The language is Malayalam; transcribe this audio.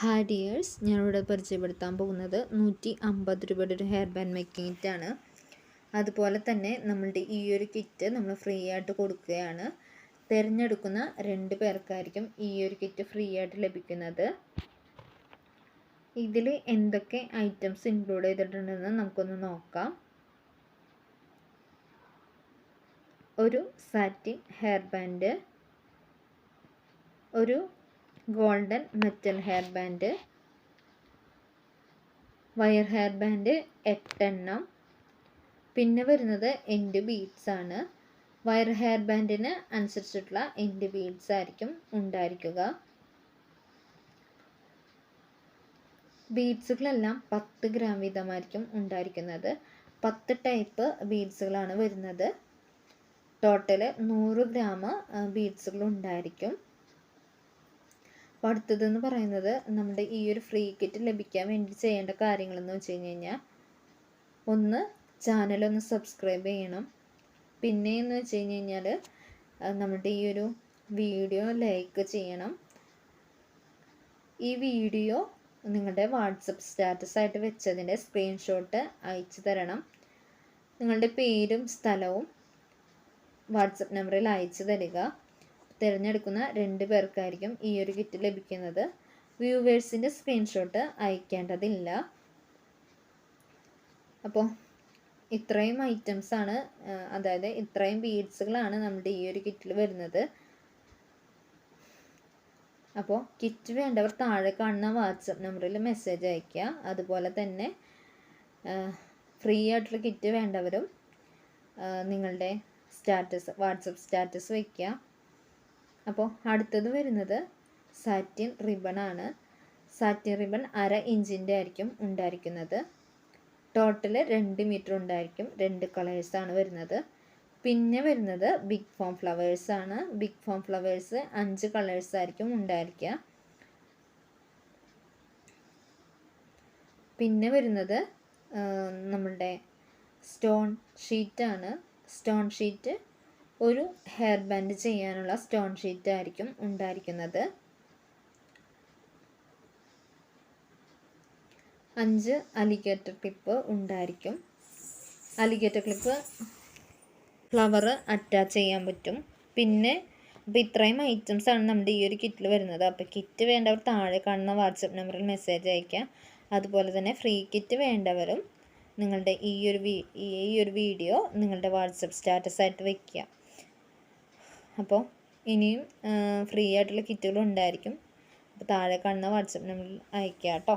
ഹായ് ഡിയേഴ്സ് ഞാനിവിടെ പരിചയപ്പെടുത്താൻ പോകുന്നത് നൂറ്റി അമ്പത് രൂപയുടെ ഒരു ഹെയർ ബാൻഡ് മേക്കിംഗ് കിറ്റാണ് അതുപോലെ തന്നെ നമ്മളുടെ ഈ ഒരു കിറ്റ് നമ്മൾ ഫ്രീ ആയിട്ട് കൊടുക്കുകയാണ്. തിരഞ്ഞെടുക്കുന്ന രണ്ട് പേർക്കായിരിക്കും ഈ ഒരു കിറ്റ് ഫ്രീ ആയിട്ട് ലഭിക്കുന്നത്. ഇതിൽ എന്തൊക്കെ ഐറ്റംസ് ഇൻക്ലൂഡ് ചെയ്തിട്ടുണ്ടെന്ന് നമുക്കൊന്ന് നോക്കാം. ഒരു സാറ്റിൻ ഹെയർ ബാൻഡ് ഒരു golden metal hair band. Wire hair band എട്ടെണ്ണം. പിന്നെ വരുന്നത് എൻഡ് ബീഡ്സ് ആണ്. വയർ ഹെയർ ബാൻഡിന് അനുസരിച്ചിട്ടുള്ള എൻഡ് ബീഡ്സ് ആയിരിക്കും ഉണ്ടായിരിക്കുക. ബീഡ്സുകളെല്ലാം പത്ത് ഗ്രാം വീതമായിരിക്കും ഉണ്ടായിരിക്കുന്നത്. പത്ത് ടൈപ്പ് ബീഡ്സുകളാണ് വരുന്നത്. ടോട്ടൽ നൂറ് ഗ്രാം ബീഡ്സുകൾ ഉണ്ടായിരിക്കും അപ്പോൾ അടുത്തതെന്ന് പറയുന്നത് നമ്മുടെ ഈ ഒരു ഫ്രീ കിറ്റ് ലഭിക്കാൻ വേണ്ടി ചെയ്യേണ്ട കാര്യങ്ങളെന്ന് വെച്ച് കഴിഞ്ഞ് കഴിഞ്ഞാൽ ഒന്ന് ചാനലൊന്ന് സബ്സ്ക്രൈബ് ചെയ്യണം. പിന്നെ എന്ന് വെച്ച് കഴിഞ്ഞ് കഴിഞ്ഞാൽ നമ്മുടെ ഈ ഒരു വീഡിയോ ലൈക്ക് ചെയ്യണം. ഈ വീഡിയോ നിങ്ങളുടെ വാട്സപ്പ് സ്റ്റാറ്റസ് ആയിട്ട് വെച്ചതിന്റെ സ്ക്രീൻഷോട്ട് അയച്ചു തരണം. നിങ്ങളുടെ പേരും സ്ഥലവും വാട്സപ്പ് നമ്പറിൽ അയച്ചു തരിക. തിരഞ്ഞെടുക്കുന്ന രണ്ട് പേർക്കായിരിക്കും ഈ ഒരു കിറ്റ് ലഭിക്കുന്നത്. വ്യൂവേഴ്സിന്റെ സ്ക്രീൻഷോട്ട് അയക്കേണ്ടതില്ല. അപ്പോൾ ഇത്രയും ഐറ്റംസാണ് അതായത് ഇത്രയും ബീഡ്സുകളാണ് നമ്മുടെ ഈ ഒരു കിറ്റിൽ വരുന്നത്. അപ്പോൾ കിറ്റ് വേണ്ടവർ താഴെ കാണുന്ന വാട്സപ്പ് നമ്പറിൽ മെസ്സേജ് അയയ്ക്കുക. അതുപോലെ തന്നെ ഫ്രീ ആയിട്ടുള്ള കിറ്റ് വേണ്ടവരും നിങ്ങളുടെ സ്റ്റാറ്റസ് വാട്സപ്പ് സ്റ്റാറ്റസ് വയ്ക്കുക. അപ്പോൾ അടുത്തത് വരുന്നത് സാറ്റിൻ റിബൺ ആണ്. സാറ്റിൻ റിബൺ അര ഇഞ്ചിന്റെ ആയിരിക്കും ഉണ്ടായിരിക്കുന്നത്. ടോട്ടൽ രണ്ട് മീറ്റർ ഉണ്ടായിരിക്കും. രണ്ട് കളേഴ്സാണ് വരുന്നത്. പിന്നെ വരുന്നത് ബിഗ് ഫോം ഫ്ലവേഴ്സ് ആണ്. ബിഗ് ഫോം ഫ്ലവേഴ്സ് അഞ്ച് കളേഴ്സ് ആയിരിക്കും ഉണ്ടായിരിക്കുക. പിന്നെ വരുന്നത് നമ്മളുടെ സ്റ്റോൺ ഷീറ്റാണ് സ്റ്റോൺ ഷീറ്റ് ഒരു ഹെയർ ബാൻഡ് ചെയ്യാനുള്ള സ്റ്റോൺ ഷീറ്റ് ആയിരിക്കും ഉണ്ടായിരിക്കുന്നത്. അഞ്ച് അലിഗേറ്റർ ക്ലിപ്പ് ഉണ്ടായിരിക്കും. അലിഗേറ്റർ ക്ലിപ്പ് ഫ്ലവർ അറ്റാച്ച് ചെയ്യാൻ പറ്റും. പിന്നെ അപ്പോൾ ഇത്രയും ഐറ്റംസ് ആണ് നമ്മുടെ ഈ ഒരു കിറ്റിൽ വരുന്നത്. അപ്പോൾ കിറ്റ് വേണ്ടവർ താഴെ കാണുന്ന വാട്സപ്പ് നമ്പറിൽ മെസ്സേജ് അയയ്ക്കുക അതുപോലെ തന്നെ ഫ്രീ കിറ്റ് വേണ്ടവരും നിങ്ങളുടെ ഈ ഒരു ഈ ഒരു വീഡിയോ നിങ്ങളുടെ വാട്സപ്പ് സ്റ്റാറ്റസ് ആയിട്ട് വയ്ക്കുക അപ്പോൾ ഇനിയും ഫ്രീ ആയിട്ടുള്ള കിറ്റുകൾ ഉണ്ടായിരിക്കും. അപ്പോൾ താഴെ കാണുന്ന വാട്സപ്പ് നമ്പറിൽ അയക്കാം കേട്ടോ.